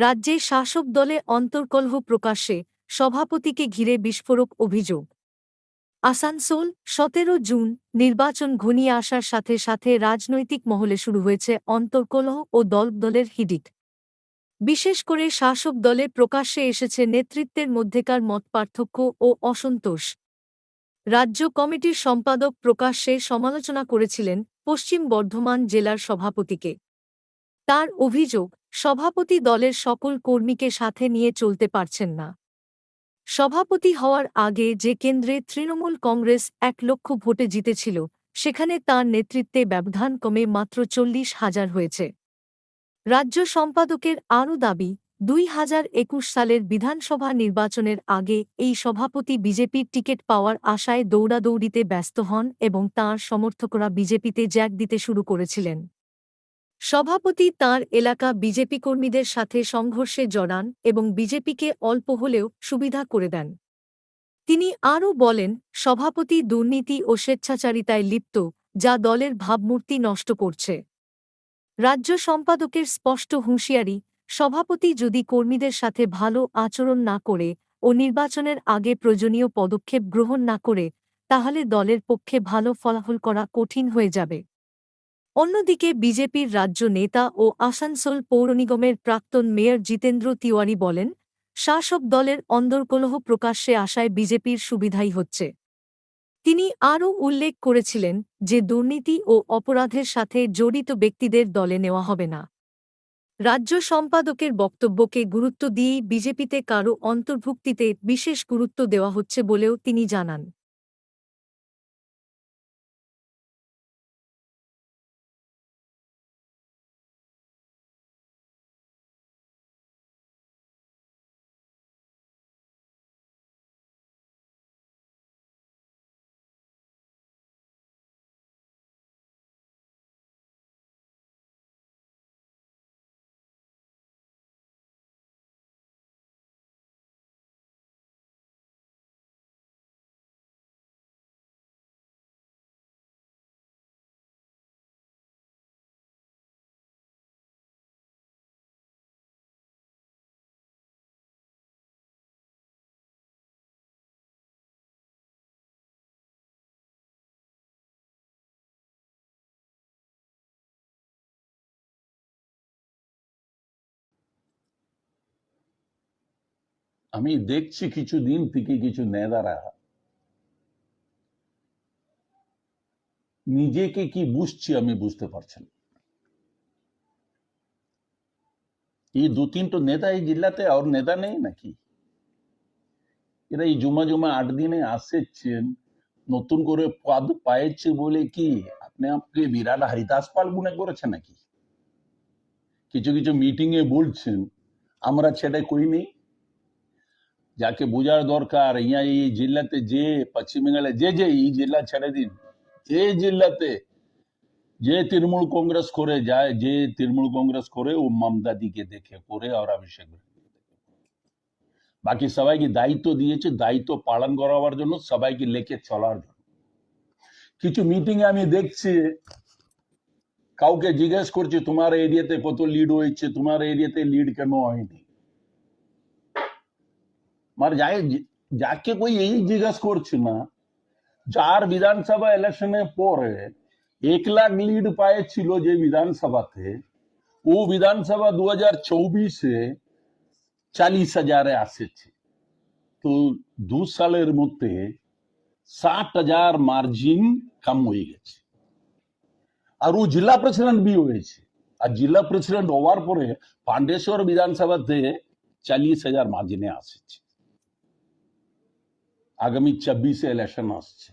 রাজ্যে শাসক দলে অন্তর্কলহ প্রকাশ্যে সভাপতিকে ঘিরে বিস্ফোরক অভিযোগ। আসানসোল, সতেরো জুন, নির্বাচন ঘনিয়ে আসার সাথে সাথে রাজনৈতিক মহলে শুরু হয়েছে অন্তর্কলহ ও দলদলের হিডিট বিশেষ করে শাসক দলে প্রকাশ্যে এসেছে নেতৃত্বের মধ্যেকার মতপার্থক্য ও অসন্তোষ। রাজ্য কমিটির সম্পাদক প্রকাশ্যে সমালোচনা করেছিলেন পশ্চিম বর্ধমান জেলার সভাপতিকে। তার অভিযোগ সভাপতি দলের সকল কর্মীকে সাথে নিয়ে চলতে পারছেন না। সভাপতি হওয়ার আগে যে কেন্দ্রে তৃণমূল কংগ্রেস এক লক্ষ ভোটে জিতেছিল, সেখানে তার নেতৃত্বে ব্যবধান কমে মাত্র চল্লিশ হাজার হয়েছে। রাজ্য সম্পাদকের আরও দাবি, দুই হাজার একুশ সালের বিধানসভা নির্বাচনের আগে এই সভাপতি বিজেপির টিকিট পাওয়ার আশায় দৌড়াদৌড়িতে ব্যস্ত হন এবং তাঁর সমর্থকরা বিজেপিতে জ্যাক দিতে শুরু করেছিলেন। সভাপতি তাঁর এলাকা বিজেপি কর্মীদের সাথে সংঘর্ষে জড়ান এবং বিজেপিকে অল্প হলেও সুবিধা করে দেন। তিনি আরও বলেন, সভাপতি দুর্নীতি ও স্বেচ্ছাচারিতায় লিপ্ত, যা দলের ভাবমূর্তি নষ্ট করছে। রাজ্য সম্পাদকের স্পষ্ট হুঁশিয়ারি, সভাপতি যদি কর্মীদের সাথে ভালো আচরণ না করে ও নির্বাচনের আগে প্রয়োজনীয় পদক্ষেপ গ্রহণ না করে, তাহলে দলের পক্ষে ভালো ফলাফল করা কঠিন হয়ে যাবে। অন্যদিকে বিজেপির রাজ্য নেতা ও আসানসোল পৌর নিগমের প্রাক্তন মেয়র জিতেন্দ্র তিওয়ারি বলেন, শাসক দলের অন্দরকলহ প্রকাশ্যে আসায় বিজেপির সুবিধাই হচ্ছে। তিনি আরও উল্লেখ করেছিলেন যে দুর্নীতি ও অপরাধের সাথে জড়িত ব্যক্তিদের দলে নেওয়া হবে না। রাজ্য সম্পাদকের বক্তব্যকে গুরুত্ব দিয়েই বিজেপিতে কারও অন্তর্ভুক্তিতে বিশেষ গুরুত্ব দেওয়া হচ্ছে বলেও তিনি জানান। আমি দেখছি কিছু দিন থেকে কিছু নেতারা নিজেকে কি বুঝছে আমি বুঝতে পারছি না। এই দু তিনটো নেতা এই জেলাতে আর নেতা নেই নাকি? এরা এই জমা জমা আট দিনে আসেছেন, নতুন করে পদ পাইছে বলে কি আপনি আপনি বিরাট হরিদাস পাল মনে করেছে নাকি? কিছু কিছু মিটিং এ বলছেন, আমরা সেটা কই নেই যাকে বোঝার দরকার ইয়া এই জেলাতে যে পশ্চিম বাংলায় যে যে এই জেলা ছেড়ে দিন যে জেলাতে যে তৃণমূল কংগ্রেস করে যায় যে তৃণমূল কংগ্রেস করে ও মমতাদিকে দেখে করে আর অভিষেক। বাকি সবাইকে দায়িত্ব দিয়েছে দায়িত্ব পালন করাবার জন্য সবাইকে লেকে চলার জন্য কিছু মিটিং এ আমি দেখছি কাউকে জিজ্ঞেস করছি তোমার এরিয়াতে কত লিড হয়েছে তোমার এরিয়াতে লিড কেন হয়নি মানে যাই যাকে কই এই জিজ্ঞেস করছে না যার বিধানসভা ইলেকশনের পরে এক লাখ লিড পাইছিল যে বিধানসভাতে ও বিধানসভা দু হাজার চৌবিশে চালিশ হাজারে আসেছে তো দু সালের মধ্যে ষাট হাজার মার্জিন কম হয়ে গেছে আর ও জেলা প্রেসিডেন্ট বি হয়েছে আর জেলা প্রেসিডেন্ট হওয়ার পরে পান্ডেশ্বর বিধানসভাতে চালিশ হাজার মার্জিনে আসেছে আগামী চব্বিশে ইলেকশন আসছে।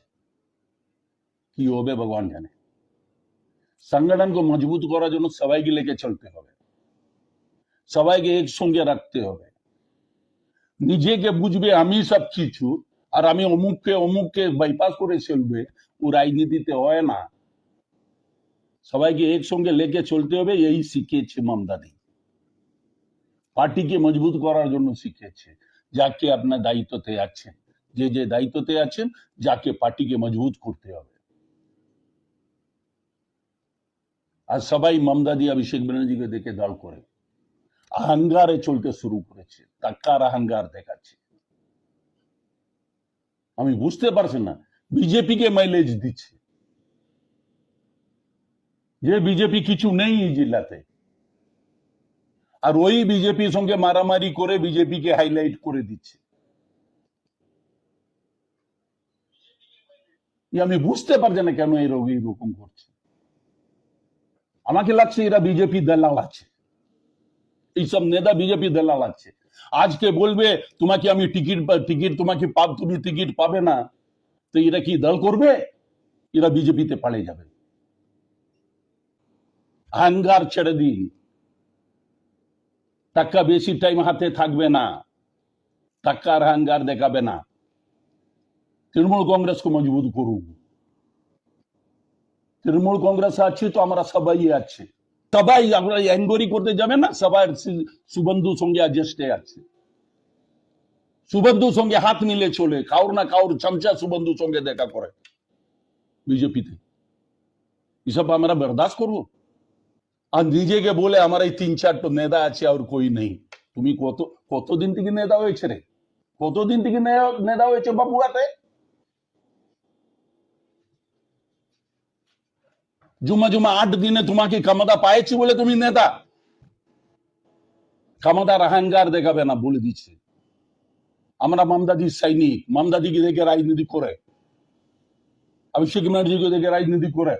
কি হবে ভগবান জানে। সংগঠনকে মজবুত করার জন্য সবাইকে লেকে চলতে হবে। সবাইকে একসঙ্গে রাখতে হবে। নিজেকে বুঝবে আমি সব কিছু, আর আমি অমুককে অমুককে বাইপাস করে চলবে, ও রাজনীতিতে হয় না। সবাইকে একসঙ্গে লেকে চলতে হবে, এই শিখিয়েছে মমতাদি পার্টিকে মজবুত করার জন্য শিখিয়েছে যাকে আপনার দায়িত্বতে আছেন। যে যে দায়িত্বতে আছেন, যাকে পার্টিকে মজবুত করতে হবে। আর সবাই মমতাদি অভিষেক ব্যানার্জিকে দেখে দল করে। আহাঙ্গারে চলতে শুরু করেছে টাকার আহাঙ্গার দেখাচ্ছে। আমি বুঝতে পারছি না বিজেপি কে মাইলেজ দিচ্ছে। যে বিজেপি কিছু নেই এই জেলাতে আর ওই বিজেপির সঙ্গে মারামারি করে বিজেপি কে হাইলাইট করে দিচ্ছে। আমি বুঝতে পারছি না কেন এই রোগ এইরকম করছে। আমাকে লাগছে এরা বিজেপি দালাল আছে। এইসব নেতা বিজেপি দালাল আছে। আজকে বলবে, তোমাকে আমি টিকিট টিকিট, তোমাকে পাব, তুমি টিকিট পাবে না। তো এরা কি দল করবে? এরা বিজেপিতে পালিয়ে যাবে। আহঙ্কার ছেড়ে দিন। টাকা বেশি টাইম হাতে থাকবে না। টাকার আহঙ্কার দেখাবে না। তৃণমূল কংগ্রেসকে মজবুত করুন। তৃণমূল কংগ্রেস আছে তো আমরা সবাই আছে। সবাই আমরা এনকোয়ারি করতে যাবে না সবাই সুবন্ধু সঙ্গে অ্যাডজাস্টে আছে। সুবন্ধুর সঙ্গে হাত মিলে চলে, কাউর না কাউর চামচা সুবন্ধুর সঙ্গে দেখা করে বিজেপিতে। এসব আমরা বরদাস্ত করব। আর নিজেকে বলে আমার এই তিন চারটা নেতা আছে আর কই নেই। তুমি কত, কতদিন থেকে নেতা হয়েছে রে? কতদিন থেকে নেতা হয়েছে বাবুয়াতে জুমা জুমা আট দিনে তোমাকে ক্ষমতা পাইছি বলে তুমি নেতা। কামাদার আহাঙ্গার দেখাবে না, বলে দিচ্ছে। আমরা মামদাদির সৈনিক, মামদাদিকে দেখে রাজনীতি করে। অভিষেক ব্যানার্জিকে দেখে রাজনীতি করে।